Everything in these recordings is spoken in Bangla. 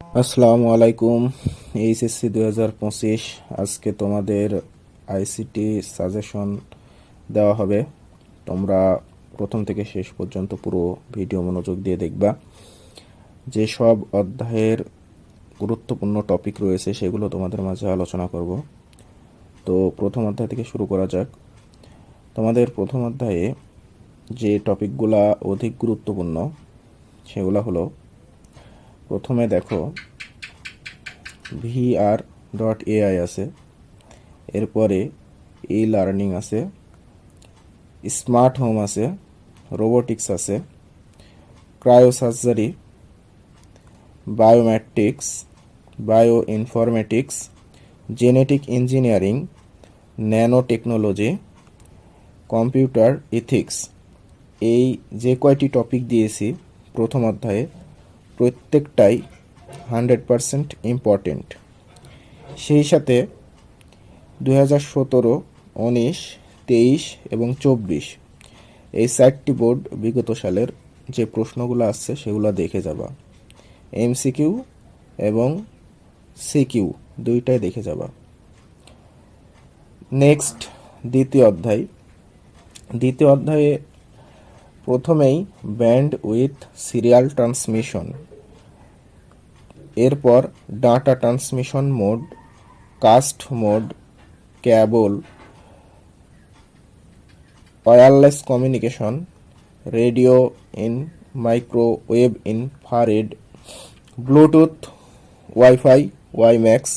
আসসালামু আলাইকুম, এইচএসসি দু হাজার পঁচিশ, আজকে তোমাদের আইসিটি সাজেশন দেওয়া হবে। তোমরা প্রথম থেকে শেষ পর্যন্ত পুরো ভিডিও মনোযোগ দিয়ে দেখবা। যেসব অধ্যায়ের গুরুত্বপূর্ণ টপিক রয়েছে, সেগুলো তোমাদের মাঝে আলোচনা করব। তো প্রথম অধ্যায় থেকে শুরু করা যাক। তোমাদের প্রথম অধ্যায়ে যে টপিকগুলা অধিক গুরুত্বপূর্ণ, সেগুলো হলো প্রথমে দেখো ভিআর ডট এআই আছে, এরপরে ই লার্নিং আছে স্মার্ট হোম আছে রোবোটিক্স আছে cryosurgery biometrics bioinformatics genetic engineering nanotechnology computer ethics এই যে কয়টি টপিক দিয়েছি প্রথম অধ্যায়ে প্রত্যেকটাই হান্ড্রেড পারসেন্ট ইম্পর্টেন্ট সেই সাথে দু হাজার সতেরো, উনিশ, তেইশ এবং চব্বিশ এই চারটি বোর্ড বিগত সালের যে প্রশ্নগুলো আসছে সেগুলো দেখে যাবা। এমসিকিউ এবং সিকিউ দুইটাই দেখে যাবা। নেক্সট দ্বিতীয় অধ্যায়। দ্বিতীয় অধ্যায়ে প্রথমেই ব্যান্ড উইথ সিরিয়াল ট্রান্সমিশন। এরপর data transmission mode, cast mode, cable, wireless communication, radio in, microwave infrared, Bluetooth, wifi, WiMAX,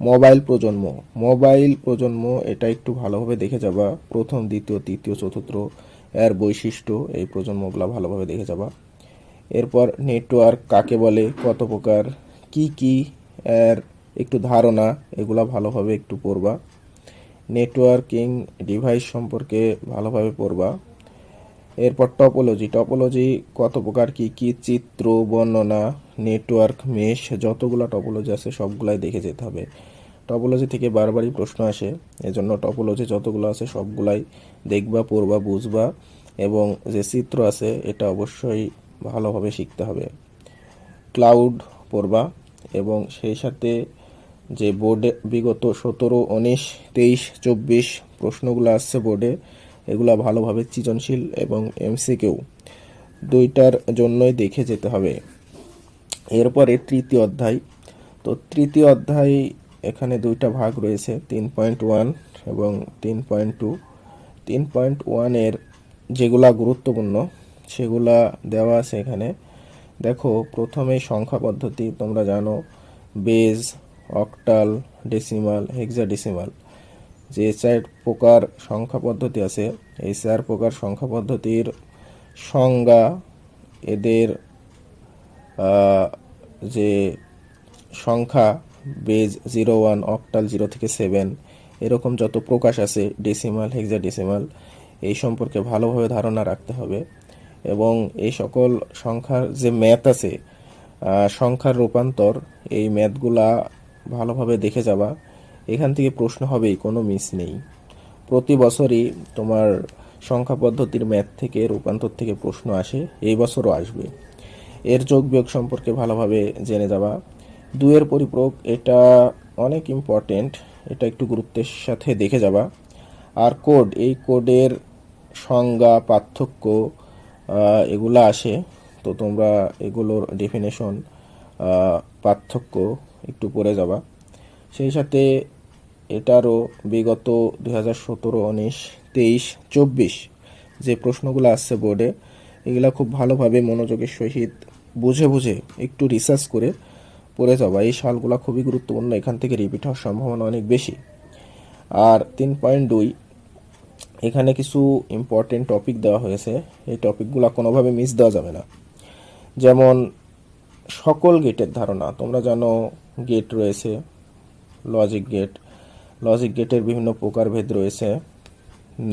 mobile প্রজন্ম। মোবাইল প্রজন্ম এটা একটু ভালোভাবে দেখে যাবা। প্রথম, দ্বিতীয়, তৃতীয়, চতুর্থ এর বৈশিষ্ট্য এই প্রজন্মগুলো ভালোভাবে দেখে যাবা। এরপর নেটওয়ার্ক কাকে বলে, কত প্রকার, কি কি এর একটু ধারণা, এগুলা ভালোভাবে একটু পড়বা। নেটওয়ার্কিং ডিভাইস সম্পর্কে ভালোভাবে পড়বা। এরপর টপোলজি টপোলজি কত প্রকার, কি কি চিত্র, বর্ণনা নেটওয়ার্ক মেশ যতগুলো টপোলজি আছে সবগুলাই দেখে যেতে হবে। টপোলজি থেকে বারবারই প্রশ্ন আসে। এজন্য টপোলজি যতগুলো আছে সবগুলাই দেখবা, পড়বা, বুঝবা এবং যে চিত্র আছে এটা অবশ্যই ভালোভাবে শিখতে হবে। ক্লাউড পড়বা এবং সেই সাথে যে বোর্ডে বিগত সতেরো, উনিশ, তেইশ, চব্বিশ প্রশ্নগুলো আসছে বোর্ডে এগুলা ভালোভাবে সৃজনশীল এবং এমসিকিউ দুইটার জন্যই দেখে যেতে হবে। এরপরে তৃতীয় অধ্যায়। তো তৃতীয় অধ্যায় এখানে দুইটা ভাগ রয়েছে, তিন পয়েন্ট ওয়ান এবং তিন পয়েন্ট টু তিন পয়েন্ট ওয়ানের যেগুলা গুরুত্বপূর্ণ, সেগুলা দেওয়া আছে এখানে। দেখো, প্রথমে সংখ্যা পদ্ধতি, তোমরা জানো, বেজ, অক্টাল, ডেসিমাল, হেক্সাডেসিমাল। যে চার প্রকার সংখ্যা পদ্ধতি আছে, এই প্রকার সংখ্যা পদ্ধতির সংজ্ঞা এদের যে সংখ্যা base zero one, octal zero থেকে সেভেন, এরকম যত প্রকাশ আছে, ডেসিমাল হেক্সা ডেসিমাল এই সম্পর্কে ভালোভাবে ধারণা রাখতে হবে। এবং এই সকল সংখ্যার যে ম্যাথ আছে সংখ্যার রূপান্তর, এই ম্যাথগুলা ভালোভাবে দেখে যাবা। এখান থেকে প্রশ্ন হবেই, কোনো মিস নেই। প্রতি বছরই তোমার সংখ্যা পদ্ধতির ম্যাথ থেকে, রূপান্তর থেকে প্রশ্ন আসে, এই বছরও আসবে। এর যোগ বিয়োগ সম্পর্কে ভালোভাবে জেনে যাবা। দুয়ের পরিপ্রয়োগ এটা অনেক ইম্পর্টেন্ট এটা একটু গুরুত্বের সাথে দেখে যাবা। আর কোড এই কোডের সংজ্ঞা, পার্থক্য এগুলো আসে, তো তোমরা এগুলোর ডেফিনেশন পার্থক্য একটু পড়ে যাবা। সেই সাথে এটারও বিগত দুই হাজার সতেরো, উনিশ, তেইশ, চব্বিশ যে প্রশ্নগুলো আসছে বোর্ডে এগুলা খুব ভালোভাবে মনোযোগের সহিত বুঝে বুঝে একটু রিসার্চ করে পড়ে যাওয়া এই সালগুলো খুবই গুরুত্বপূর্ণ, এখান থেকে রিপিট হওয়ার সম্ভাবনা অনেক বেশি। আর তিন পয়েন্ট দুই, এখানে কিছু ইম্পর্টেন্ট টপিক দেওয়া হয়েছে, এই টপিকগুলো কোনোভাবে মিস দেওয়া যাবে না। যেমন, সকল গেটের ধারণা, তোমরা জানো গেট রয়েছে লজিক গেট লজিক গেটের বিভিন্ন প্রকারভেদ রয়েছে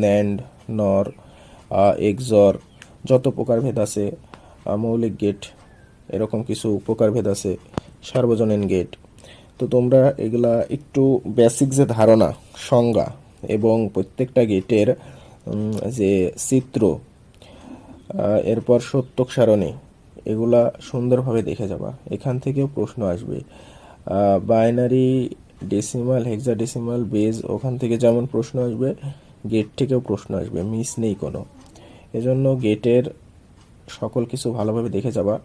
ন্যান্ড নর এক্সর যত প্রকারভেদ আছে মৌলিক গেট এরকম কিছু প্রকারভেদ আছে। সার্বজনীন গেট। তো তোমরা এগুলা একটু বেসিক যে ধারণা, সংজ্ঞা এবং প্রত্যেকটা গেটের যে চিত্র এরপর সত্যক সারণী, এগুলা সুন্দরভাবে দেখে যাবা। এখান থেকেও প্রশ্ন আসবে। বাইনারি ডেসিমাল হেক্সাডেসিমাল বেজ ওখান থেকে যেমন প্রশ্ন আসবে গেট থেকেও প্রশ্ন আসবে মিস নেই কোনো। এজন্য গেটের সকল কিছু ভালোভাবে দেখে যাবা।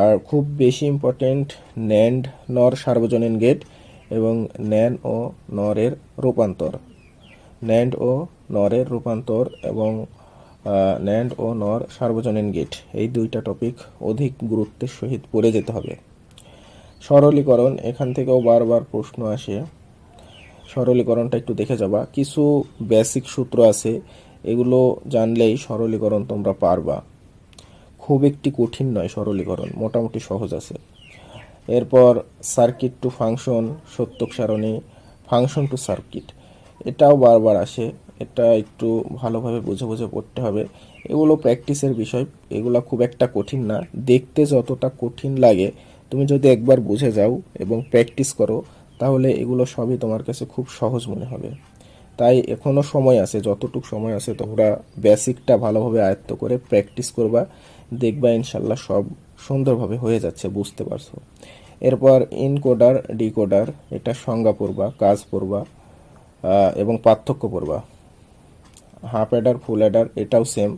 আর খুব বেশি ইম্পর্টেন্ট ন্যান্ড নর সার্বজনীন গেট এবং ন্যান ও নরের রূপান্তর। ন্যান্ড ও নরের রূপান্তর এবং ন্যান্ড ও নর সার্বজনীন গেট এই দুইটা টপিক অধিক গুরুত্বের সহিত পড়ে যেতে হবে। সরলীকরণ, এখান থেকেও বারবার প্রশ্ন আসে। সরলীকরণটা একটু দেখে যাবা। কিছু বেসিক সূত্র আছে, এগুলো জানলেই সরলীকরণ তোমরা পারবা। খুব একটি কঠিন নয় সরলীকরণ, মোটামুটি সহজ আছে। এরপর সার্কিট টু ফাংশন সত্যক সারণী ফাংশন টু সার্কিট এটাও বারবার আসে, এটা একটু ভালোভাবে বুঝে বুঝে পড়তে হবে। এগুলো প্র্যাকটিসের বিষয়, এগুলো খুব একটা কঠিন না। দেখতে যতটা কঠিন লাগে, তুমি যদি একবার বুঝে যাও এবং প্র্যাকটিস করো, তাহলে এগুলো সবই তোমার কাছে খুব সহজ মনে হবে। তাই এখনও সময় আছে, যতটুকু সময় আছে তোমরা বেসিকটা ভালোভাবে আয়ত্ত করে প্র্যাকটিস করবা। দেখবা ইনশাল্লাহ সব সুন্দরভাবে হয়ে যাচ্ছে, বুঝতে পারছ। এরপর ইনকোডার ডিকোডার এটা সংজ্ঞা পড়বা, কাজ পড়বা এবং পার্থক্য পড়বা। হাফ অ্যাডার ফুল অ্যাডার এটাও সেম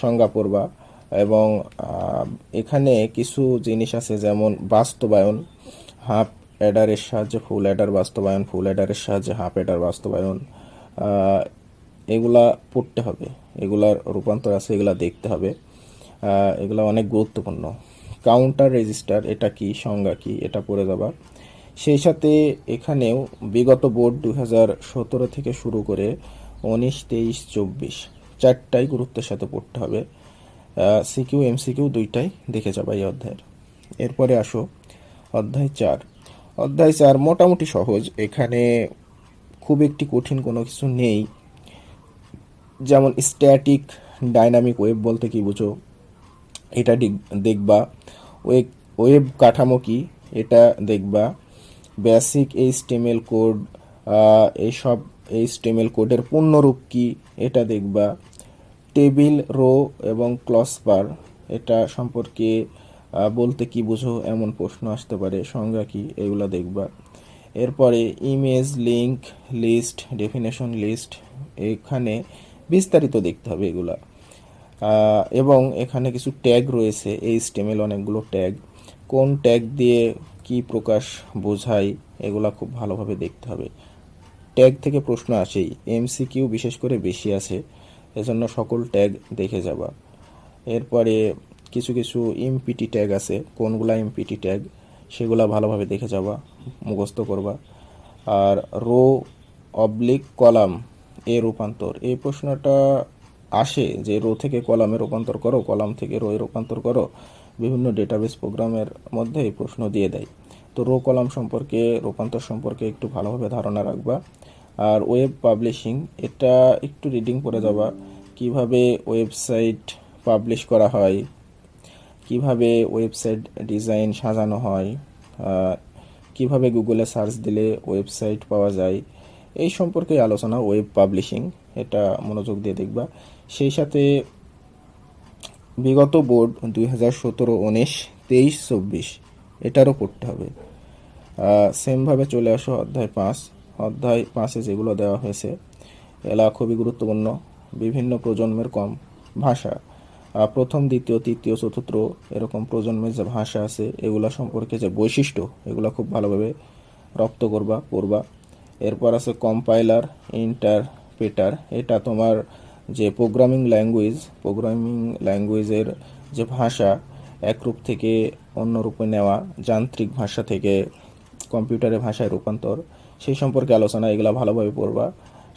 সংজ্ঞা পড়বা। এবং এখানে কিছু জিনিস আছে, যেমন বাস্তবায়ন হাফ অ্যাডারের সাহায্যে ফুল অ্যাডার বাস্তবায়ন ফুল অ্যাডারের সাহায্যে হাফ অ্যাডার বাস্তবায়ন এগুলা পড়তে হবে, এগুলার রূপান্তর আছে, এগুলা দেখতে হবে। এগুলা অনেক গুরুত্বপূর্ণ। কাউন্টার রেজিস্টার এটা কি, সংজ্ঞা কি, এটা পড়ে যাবা। সেই সাথে এখানেও বিগত বোর্ড দু সতেরো থেকে শুরু করে উনিশ, তেইশ, চব্বিশ চারটাই গুরুত্বের সাথে পড়তে হবে। সিকিউ এমসিকিউ দুইটাই দেখে যাবা এই অধ্যায়ের। এরপরে আসো, অধ্যায় চার। অধ্যায় চার মোটামুটি সহজ। এখানে খুব একটি কঠিন কোনো কিছু নেই। যেমন স্ট্যাটিক ডাইনামিক ওয়েব বলতে কি বুঝো? এটা দেখবা। ওয়েব ওয়েব কাঠামো কি? এটা দেখবা। বেসিক এইচটিএমএল কোড এইসব এইচটিএমএল কোডের পূর্ণরূপ কি? এটা দেখবা। টেবিল, রো এবং ক্লসবার এটা সম্পর্কে বলতে কি বুঝো? এমন প্রশ্ন আসতে পারে। সংজ্ঞা কি? এগুলা দেখবা। এরপরে image link list, definition list. এখানে বিস্তারিত দেখতে হবে এগুলা। এবং এখানে কিছু ট্যাগ রয়েছে, এই স্টেমেল অনেকগুলো ট্যাগ কোন ট্যাগ দিয়ে কি প্রকাশ বোঝায়, এগুলা খুব ভালোভাবে দেখতে হবে। ট্যাগ থেকে প্রশ্ন আসেই এমসিকিউ বিশেষ করে বেশি আছে, এজন্য সকল ট্যাগ দেখে যাবা। এরপরে কিছু কিছু ইমপিটি ট্যাগ আছে, কোনগুলা ইমপিটি ট্যাগ সেগুলা ভালোভাবে দেখে যাবা, মুখস্থ করবা। আর রো অবলিক কলাম এ রূপান্তর, এই প্রশ্নটা আসে যে রো থেকে কলামে রূপান্তর করো, কলাম থেকে রোয়ে রূপান্তর করো, বিভিন্ন ডেটাবেস প্রোগ্রামের মধ্যে এই প্রশ্ন দিয়ে দেয়। তো রো কলাম সম্পর্কে, রূপান্তর সম্পর্কে একটু ভালোভাবে ধারণা রাখবা। আর ওয়েব পাবলিশিং এটা একটু রিডিং করে যাবা। কীভাবে ওয়েবসাইট পাবলিশ করা হয়, কীভাবে ওয়েবসাইট ডিজাইন সাজানো হয় কীভাবে গুগলে সার্চ দিলে ওয়েবসাইট পাওয়া যায়, এই সম্পর্কে আলোচনা ওয়েব পাবলিশিং এটা মনোযোগ দিয়ে দেখবা। সেই সাথে বিগত বোর্ড দুই হাজার সতেরো উনিশ, তেইশ, চব্বিশ, এটারও পড়তে হবে। সেমভাবে চলে আসো অধ্যায় পাঁচ। অধ্যায় পাঁচে যেগুলো দেওয়া হয়েছে, এলা খুবই গুরুত্বপূর্ণ। বিভিন্ন প্রজন্মের কম ভাষা। প্রথম, দ্বিতীয়, তৃতীয়, চতুর্থ, এরকম প্রজন্মের যে ভাষা আছে, এগুলো সম্পর্কে যে বৈশিষ্ট্য, এগুলো খুব ভালোভাবে রপ্ত করবা, পড়বা। এরপর আছে কম্পাইলার ইন্টারপ্রেটার এটা তোমার যে প্রোগ্রামিং ল্যাঙ্গুয়েজ প্রোগ্রামিং ল্যাঙ্গুয়েজের যে ভাষা, এক রূপ থেকে অন্য রূপে নেওয়া, যান্ত্রিক ভাষা থেকে কম্পিউটারের ভাষায় রূপান্তর, সেই সম্পর্কে আলোচনা এগুলা ভালোভাবে পড়বা।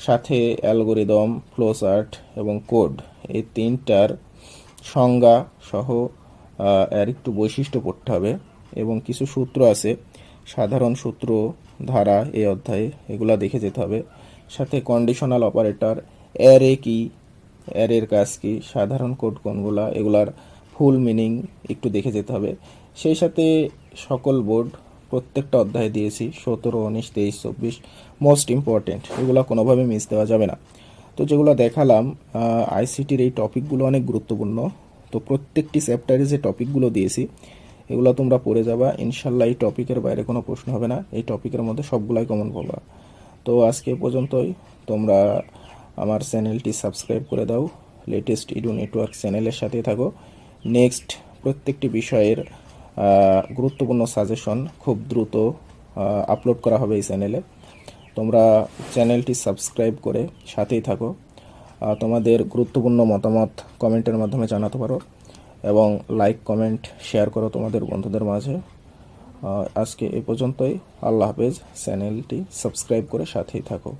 সাথে অ্যালগোরিদম ফ্লোচার্ট এবং কোড এই তিনটার সংজ্ঞা সহ এর একটু বৈশিষ্ট্য পড়তে হবে এবং কিছু সূত্র আছে। সাধারণ সূত্র, ধারা, এই অধ্যায়ে এগুলা দেখে যেতে হবে। সাথে কন্ডিশনাল অপারেটর অ্যারে কি অ্যারের কাজ কি, সাধারণ কোড কোনগুলা, এগুলার ফুল মিনিং একটু দেখে যেতে হবে। সেই সাথে সকল বোর্ড প্রত্যেকটা অধ্যায় দিয়েছি, সতেরো, উনিশ, তেইশ, চব্বিশ মোস্ট ইম্পর্টেন্ট এগুলো কোনোভাবে মিস দেওয়া যাবে না। তো যেগুলো দেখালাম আইসিটির এই টপিকগুলো অনেক গুরুত্বপূর্ণ। তো প্রত্যেকটি চ্যাপ্টারে যে টপিকগুলো দিয়েছি, এগুলো তোমরা পড়ে যাবা। ইনশাল্লাহ এই টপিকের বাইরে কোনো প্রশ্ন হবে না। এই টপিকের মধ্যে সবগুলাই কমন পাবা তো আজকে পর্যন্তই। তোমরা আমার চ্যানেলটি সাবস্ক্রাইব করে দাও। লেটেস্ট ইডু নেটওয়ার্ক চ্যানেলের সাথে থাকো। নেক্সট প্রত্যেকটি বিষয়ের গুরুত্বপূর্ণ সাজেশন খুব দ্রুত আপলোড করা হবে এই চ্যানেলে তোমরা চ্যানেলটি সাবস্ক্রাইব করে সাথেই থাকো। তোমাদের গুরুত্বপূর্ণ মতামত কমেন্টের মাধ্যমে জানাতে পারো এবং লাইক কমেন্ট শেয়ার করো তোমাদের বন্ধুদের মাঝে। আজকে এ পর্যন্তই। আল্লাহ হাফেজ। চ্যানেলটি সাবস্ক্রাইব করে সাথেই থাকো।